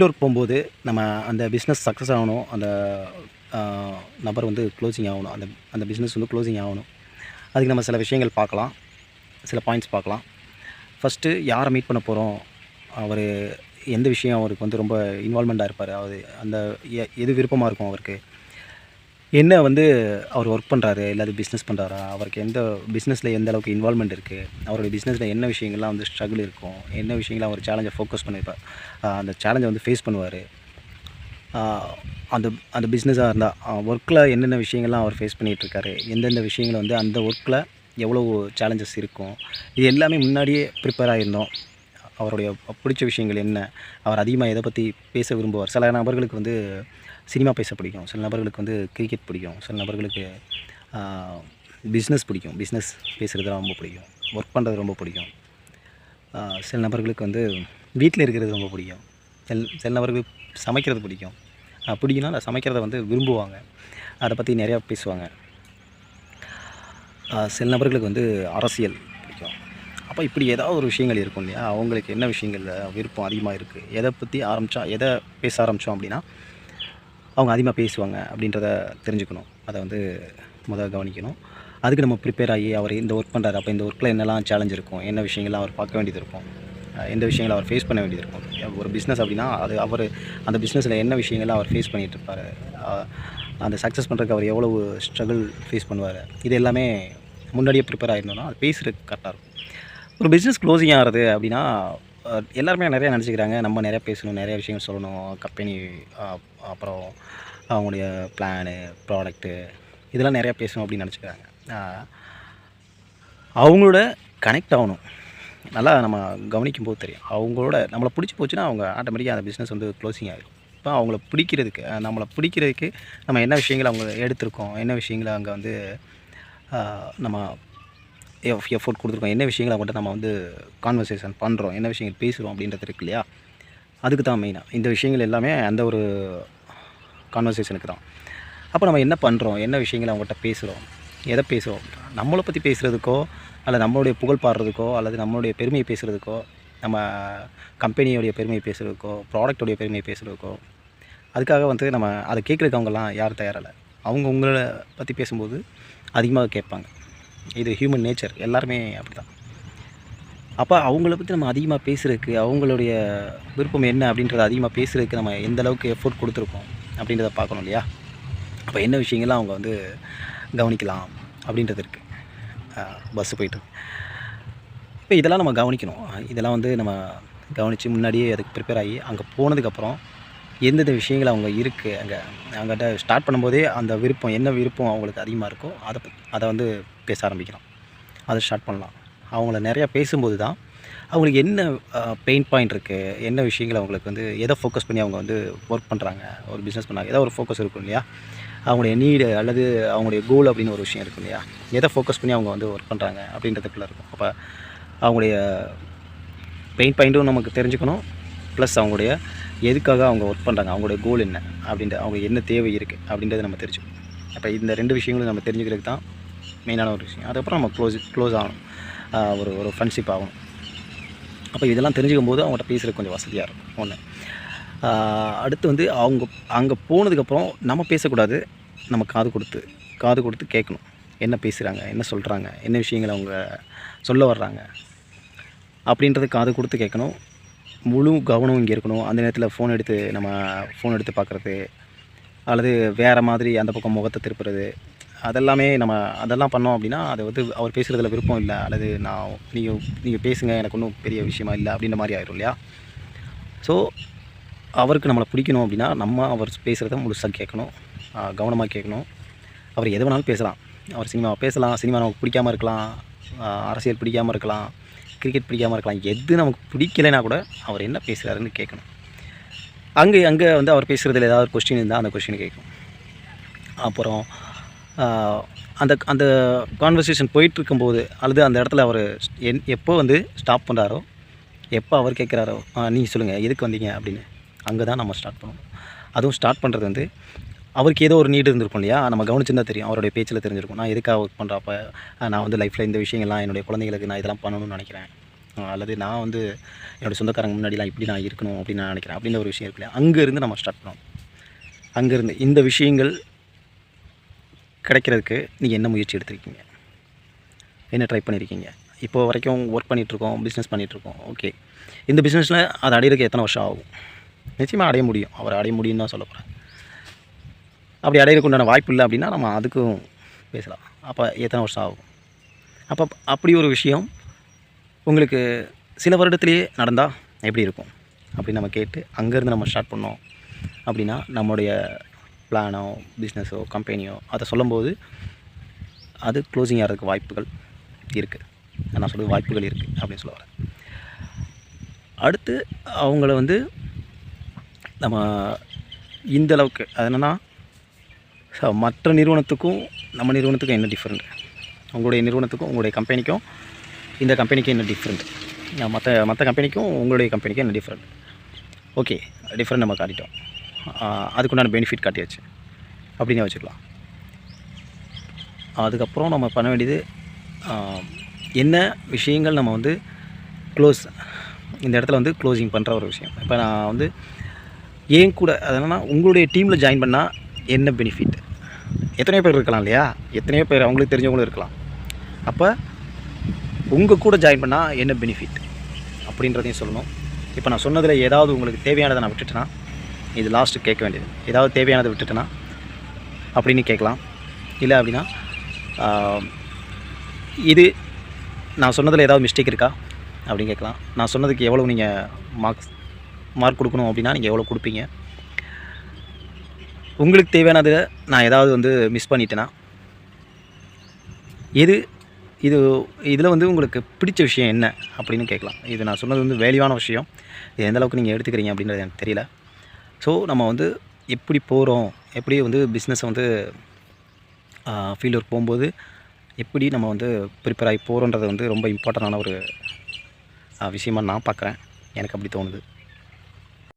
வெளியூர் போகும்போது நம்ம அந்த பிஸ்னஸ் சக்ஸஸ் ஆகணும். அந்த நபர் வந்து க்ளோசிங் ஆகணும். அந்த அந்த பிஸ்னஸ் வந்து க்ளோசிங் ஆகணும். அதுக்கு நம்ம சில விஷயங்கள் பார்க்கலாம். சில பாயிண்ட்ஸ் பார்க்கலாம். ஃபஸ்ட்டு யாரை மீட் பண்ண போகிறோம் அவர் எந்த விஷயம் அவருக்கு வந்து ரொம்ப இன்வால்மெண்ட்டாக இருப்பார்? அவர் அந்த எ- எது விருப்பமாக இருக்கும் அவருக்கு? என்ன வந்து அவர் ஒர்க் பண்ணுறாரு இல்லாத பிஸ்னஸ் பண்ணுறாரா அவருக்கு எந்த பிஸ்னஸில் எந்த அளவுக்கு இன்வால்மெண்ட் இருக்குது அவருடைய பிஸ்னஸில் என்ன விஷயங்கள்லாம் வந்து ஸ்ட்ரகிள் இருக்கும்? என்ன விஷயங்கள்லாம் அவர் சேலஞ்சை ஃபோக்கஸ் பண்ணிப்பார் அந்த சேலஞ்சை வந்து ஃபேஸ் பண்ணுவார். அந்த அந்த பிஸ்னஸாக இருந்தால் ஒர்க்கில் என்னென்ன விஷயங்கள்லாம் அவர் ஃபேஸ் பண்ணிகிட்ருக்காரு எந்தெந்த விஷயங்கள் வந்து அந்த ஒர்க்கில் எவ்வளோ சேலஞ்சஸ் இருக்கும்? இது எல்லாமே முன்னாடியே ப்ரிப்பேர் ஆகிருந்தோம் அவருடைய பிடிச்ச விஷயங்கள் என்ன? அவர் அதிகமாக எதை பற்றி பேச விரும்புவார்? சில நபர்களுக்கு வந்து சினிமா பேச பிடிக்கும். சில நபர்களுக்கு வந்து கிரிக்கெட் பிடிக்கும். சில நபர்களுக்கு பிஸ்னஸ் பிடிக்கும். பிஸ்னஸ் பேசுகிறது ரொம்ப பிடிக்கும். ஒர்க் பண்ணுறது ரொம்ப பிடிக்கும். சில நபர்களுக்கு வந்து வீட்டில் இருக்கிறது ரொம்ப பிடிக்கும். சில சில நபர்களுக்கு சமைக்கிறது பிடிக்கும். பிடிக்கும்னா சமைக்கிறத வந்து விரும்புவாங்க. அதை பற்றி நிறையா பேசுவாங்க. சில நபர்களுக்கு வந்து அரசியல் பிடிக்கும். அப்போ இப்படி ஏதாவது ஒரு விஷயங்கள் இருக்கும் இல்லையா? அவங்களுக்கு என்ன விஷயங்கள் விருப்பம் அதிகமாக இருக்குது எதை பற்றி ஆரம்பித்தா எதை பேச ஆரம்பித்தோம் அப்படின்னா அவங்க அதிகமாக பேசுவாங்க அப்படின்றத தெரிஞ்சுக்கணும். அதை வந்து முதல் கவனிக்கணும். அதுக்கு நம்ம ப்ரிப்பேர் ஆகி அவர் இந்த ஒர்க் பண்ணுறாரு அப்போ இந்த ஒர்க்கில் என்னெல்லாம் சேலஞ்ச் இருக்கும்? என்ன விஷயங்கள்லாம் அவர் பார்க்க வேண்டியது இருக்கும்? எந்த விஷயங்களை அவர் ஃபேஸ் பண்ண வேண்டியது இருக்கும்? ஒரு பிஸ்னஸ் அப்படின்னா அது அவர் அந்த பிஸ்னஸில் என்ன விஷயங்கள்லாம் அவர் ஃபேஸ் பண்ணிகிட்டு இருப்பார்? அந்த சக்ஸஸ் பண்ணுறதுக்கு அவர் எவ்வளவு ஸ்ட்ரகிள் ஃபேஸ் பண்ணுவார்? இது எல்லாமே முன்னாடியே ப்ரிப்பேர் ஆகிருந்தோம்னா அது பேசுகிறதுக்கு கரெக்டாக இருக்கும். ஒரு பிஸ்னஸ் க்ளோசிங் ஆகிறது அப்படின்னா எல்லாருமே நிறையா நினச்சிக்கிறாங்க. நம்ம நிறையா பேசணும் நிறைய விஷயங்கள் சொல்லணும். கம்பெனி அப்புறம் அவங்களுடைய பிளானு ப்ராடக்ட்டு இதெல்லாம் நிறையா பேசணும் அப்படின்னு நினச்சிக்கிறாங்க. அவங்களோட கனெக்ட் ஆகணும். நல்லா நம்ம கவனிக்கும் போது தெரியும். அவங்களோட நம்மளை பிடிச்சி போச்சுன்னா அவங்க ஆட்டோமேட்டிக்காக அந்த பிஸ்னஸ் வந்து க்ளோசிங் ஆகிடும் இப்போ அவங்கள பிடிக்கிறதுக்கு நம்மளை பிடிக்கிறதுக்கு நம்ம என்ன விஷயங்களை அவங்க எடுத்திருக்கோம் என்ன விஷயங்களை அங்கே வந்து நம்ம எஃப் எஃபோர்ட் கொடுத்துருக்கோம். என்ன விஷயங்களை அவங்கள்ட்ட நம்ம வந்து கான்வர்சேஷன் பண்ணுறோம் என்ன விஷயங்கள் பேசுகிறோம் அப்படின்றது இருக்கு இல்லையா? அதுக்கு தான் மெயினாக இந்த விஷயங்கள் எல்லாமே அந்த ஒரு கான்வர்சேஷனுக்கு தான். அப்போ நம்ம என்ன பண்ணுறோம் என்ன விஷயங்களை அவங்ககிட்ட பேசுகிறோம் எதை பேசுகிறோம் நம்மளை பற்றி பேசுகிறதுக்கோ அல்லது நம்மளுடைய புகழ் பாடுறதுக்கோ அல்லது நம்மளுடைய பெருமையை பேசுகிறதுக்கோ நம்ம கம்பெனியோடைய பெருமையை பேசுகிறதுக்கோ ப்ராடக்டோடைய பெருமையை பேசுகிறதுக்கோ அதுக்காக வந்து நம்ம அதை கேட்குறதுக்கு அவங்கெல்லாம் யாரும் தயாரில்லை. அவங்க உங்களை பற்றி பேசும்போது அதிகமாக கேட்பாங்க. இது ஹியூமன் நேச்சர் எல்லாருமே அப்படி தான் அப்போ அவங்கள பற்றி நம்ம அதிகமாக பேசுகிறதுக்கு அவங்களுடைய விருப்பம் என்ன அப்படின்றத அதிகமாக பேசுகிறதுக்கு நம்ம எந்த அளவுக்கு எஃபோர்ட் கொடுத்துருக்கோம் அப்படின்றத பார்க்கணும் இல்லையா? அப்போ என்ன விஷயங்கள்லாம் அவங்க வந்து கவனிக்கலாம் அப்படின்றது இருக்குது பஸ்ஸு போயிட்டு. இப்போ இதெல்லாம் நம்ம கவனிக்கணும். இதெல்லாம் வந்து நம்ம கவனித்து முன்னாடியே அதுக்கு ப்ரிப்பேர் ஆகி அங்கே போனதுக்கப்புறம் எந்தெந்த விஷயங்கள் அவங்க இருக்குது அங்கே அங்கிட்ட ஸ்டார்ட் பண்ணும்போதே அந்த விருப்பம் என்ன விருப்பம் அவங்களுக்கு அதிகமாக இருக்கோ அதை அதை வந்து பேச ஆரம்பிக்கலாம் அதை ஸ்டார்ட் பண்ணலாம். அவங்கள நிறையா பேசும்போது தான் அவங்களுக்கு என்ன பெயின் பாயிண்ட் இருக்குது என்ன விஷயங்கள் அவங்களுக்கு வந்து எதை ஃபோக்கஸ் பண்ணி அவங்க வந்து ஒர்க் பண்ணுறாங்க ஒரு பிஸ்னஸ் பண்ணாங்க ஏதோ ஒரு ஃபோக்கஸ் இருக்கும் இல்லையா? அவங்களுடைய நீடு அல்லது அவங்களுடைய கோல் அப்படின்னு ஒரு விஷயம் இருக்கும் இல்லையா? எதை ஃபோக்கஸ் பண்ணி அவங்க வந்து ஒர்க் பண்ணுறாங்க அப்படின்றதுக்குள்ள இருக்கும். அப்போ அவங்களுடைய பெயின் பாயிண்ட்டும் நமக்கு தெரிஞ்சுக்கணும். ப்ளஸ் அவங்களுடைய எதுக்காக அவங்க ஒர்க் பண்ணுறாங்க அவங்களுடைய கோல் என்ன அப்படின்ற அவங்களுக்கு என்ன தேவை இருக்குது அப்படின்றத நம்ம தெரிஞ்சுக்கணும். அப்போ இந்த ரெண்டு விஷயங்களும் நம்ம தெரிஞ்சுக்கிறதுக்கு தான் மெயினான ஒரு விஷயம். அதுக்கப்புறம் நம்ம க்ளோஸ் க்ளோஸ் ஆகணும். ஒரு ஒரு ஃப்ரெண்ட்ஷிப் ஆகணும். அப்போ இதெல்லாம் தெரிஞ்சுக்கும் போது அவங்கள்ட்ட பேசுகிறது கொஞ்சம் வசதியாக இருக்கும். ஒன்று அடுத்து வந்து அவங்க அங்கே போனதுக்கப்புறம் நம்ம பேசக்கூடாது. நம்ம காது கொடுத்து காது கொடுத்து கேட்கணும். என்ன பேசுகிறாங்க என்ன சொல்கிறாங்க என்ன விஷயங்களை அவங்க சொல்ல வர்றாங்க? அப்படின்றது காது கொடுத்து கேட்கணும். முழு கவனம் இங்கே இருக்கணும். அந்த நேரத்தில் ஃபோன் எடுத்து நம்ம ஃபோன் எடுத்து பார்க்குறது. அல்லது வேறு மாதிரி அந்த பக்கம் முகத்தை திருப்புறது. அதெல்லாமே நம்ம அதெல்லாம் பண்ணோம் அப்படின்னா அதை வந்து அவர் பேசுகிறதுல விருப்பம் இல்லை அல்லது நான் நீங்கள் நீங்கள் பேசுங்க எனக்கு ஒன்றும் பெரிய விஷயமா இல்லை அப்படின்ற மாதிரி ஆயிரும் இல்லையா? ஸோ அவருக்கு நம்மளை பிடிக்கணும் அப்படின்னா நம்ம அவர் பேசுகிறத முழுசாக கேட்கணும் கவனமாக கேட்கணும். அவர் எது வேணாலும் பேசலாம். அவர் சினிமா பேசலாம் சினிமா நமக்கு பிடிக்காம இருக்கலாம் அரசியல் பிடிக்காமல் இருக்கலாம் கிரிக்கெட் பிடிக்காமல் இருக்கலாம் எது நமக்கு பிடிக்கலைன்னா கூட அவர் என்ன பேசுகிறாருன்னு கேட்கணும். அங்கே அங்கே வந்து அவர் பேசுகிறதுல ஏதாவது கொஸ்டின் இருந்தால் அந்த கொஸ்டின் கேட்கும் அப்புறம் அந்த அந்த கான்வர்சேஷன் போயிட்டுருக்கும்போது அல்லது அந்த இடத்துல அவர் என் எப்போ வந்து ஸ்டாப் பண்ணுறாரோ எப்போ அவர் கேட்குறாரோ நீங்கள் சொல்லுங்கள் எதுக்கு வந்தீங்க அப்படின்னு. அங்கே தான் நம்ம ஸ்டார்ட் பண்ணணும். அதுவும் ஸ்டார்ட் பண்ணுறது வந்து அவருக்கு ஏதோ ஒரு நீடு இருந்திருக்கும் இல்லையா? நம்ம கவனிச்சிருந்தா தெரியும் அவருடைய பேச்சில் தெரிஞ்சிருக்கும். நான் எதுக்காக ஒர்க் பண்ணுறப்ப நான் வந்து லைஃப்பில் இந்த விஷயங்கள்லாம் என்னுடைய குழந்தைங்களுக்கு நான் இதெல்லாம் பண்ணணும்னு நினைக்கிறேன். அல்லது நான் வந்து என்னோடய சொந்தக்காரங்க முன்னாடிலாம் இப்படி நான் இருக்கணும் அப்படின்னு நான் நினைக்கிறேன் அப்படின்ற ஒரு விஷயம் இருக்கு இல்லையா? அங்கேருந்து நம்ம ஸ்டார்ட் பண்ணணும். அங்கேருந்து இந்த விஷயங்கள் கிடைக்கிறதுக்கு நீங்கள் என்ன முயற்சி எடுத்திருக்கீங்க? என்ன ட்ரை பண்ணியிருக்கீங்க இப்போ வரைக்கும் ஒர்க் பண்ணிகிட்ருக்கோம் பிஸ்னஸ் பண்ணிகிட்ருக்கோம் ஓகே இந்த பிஸ்னஸில் அதை அடையிறதுக்கு எத்தனை வருஷம் ஆகும்? நிச்சயமாக அடைய முடியும். அவர் அடைய முடியும்னு தான் சொல்ல போகிறேன் அப்படி அடையிறதுக்கு உண்டான வாய்ப்பு இல்லை அப்படின்னா நம்ம அதுக்கும் பேசலாம். அப்போ எத்தனை வருஷம் ஆகும்? அப்போ அப்படி ஒரு விஷயம் உங்களுக்கு சில வருடத்துலேயே நடந்தால் எப்படி இருக்கும்? அப்படின்னு நம்ம கேட்டு அங்கேருந்து நம்ம ஸ்டார்ட் பண்ணோம் அப்படின்னா நம்மளுடைய பிளானோ பிஸ்னஸோ கம்பெனியோ அதை சொல்லும்போது அது க்ளோசிங் ஆகிறதுக்கு வாய்ப்புகள் இருக்குது நான் சொல்கிறது வாய்ப்புகள் இருக்குது அப்படின்னு சொல்ல வரேன். அடுத்து அவங்கள வந்து நம்ம இந்த அளவுக்கு அது என்னென்னா மற்ற நிறுவனத்துக்கும் நம்ம நிறுவனத்துக்கும் என்ன டிஃப்ரெண்ட் உங்களுடைய நிறுவனத்துக்கும் உங்களுடைய கம்பெனிக்கும் இந்த கம்பெனிக்கும் என்ன டிஃப்ரெண்ட் மற்ற மற்ற கம்பெனிக்கும் உங்களுடைய கம்பெனிக்கும் என்ன டிஃப்ரெண்ட் ஓகே டிஃப்ரெண்ட் நம்ம காட்டிட்டோம். அதுக்குண்டான பெனிஃபிட் காட்டியாச்சு. அப்படின்னே வச்சுக்கலாம். அதுக்கப்புறம் நம்ம பண்ண வேண்டியது என்ன விஷயங்கள் நம்ம வந்து க்ளோஸ் இந்த இடத்துல வந்து க்ளோசிங் பண்ணுற ஒரு விஷயம். இப்போ நான் வந்து ஏன் கூட அதனால் உங்களுடைய டீமில் ஜாயின் பண்ணால் என்ன பெனிஃபிட் எத்தனையோ பேர் இருக்கலாம் இல்லையா? எத்தனையோ பேர் அவங்களுக்கு தெரிஞ்சவங்களும் இருக்கலாம். அப்போ உங்கள் கூட ஜாயின் பண்ணால் என்ன பெனிஃபிட் அப்படின்றதையும் சொல்லணும். இப்போ நான் சொன்னதில் ஏதாவது உங்களுக்கு தேவையானதை நான் விட்டுட்டேன்னா இது லாஸ்ட்டு கேட்க வேண்டியது. ஏதாவது தேவையானதை விட்டுட்டுனா அப்படின்னு கேட்கலாம். இல்லை அப்படின்னா இது நான் சொன்னதில் ஏதாவது மிஸ்டேக் இருக்கா? அப்படின்னு கேட்கலாம். நான் சொன்னதுக்கு எவ்வளோ நீங்கள் மார்க்ஸ் மார்க் கொடுக்கணும் அப்படின்னா நீங்கள் எவ்வளோ கொடுப்பீங்க? உங்களுக்கு தேவையானது நான் ஏதாவது வந்து மிஸ் பண்ணிட்டேன்னா எது இது இதில் வந்து உங்களுக்கு பிடிச்ச விஷயம் என்ன அப்படின்னு கேட்கலாம். இது நான் சொன்னது வந்து வேல்யூவான விஷயம். இது எந்தளவுக்கு நீங்கள் எடுத்துக்கிறீங்க அப்படின்றது எனக்கு தெரியல. ஸோ நம்ம வந்து எப்படி போகிறோம் எப்படி வந்து பிஸ்னஸை வந்து ஃபீல்டு ஒர்க் போகும்போது எப்படி நம்ம வந்து ப்ரிப்பேர் ஆகி போகிறோன்றது வந்து ரொம்ப இம்பார்ட்டண்டான ஒரு விஷயமாக விஷயமா நான் பார்க்குறேன். எனக்கு அப்படி தோணுது.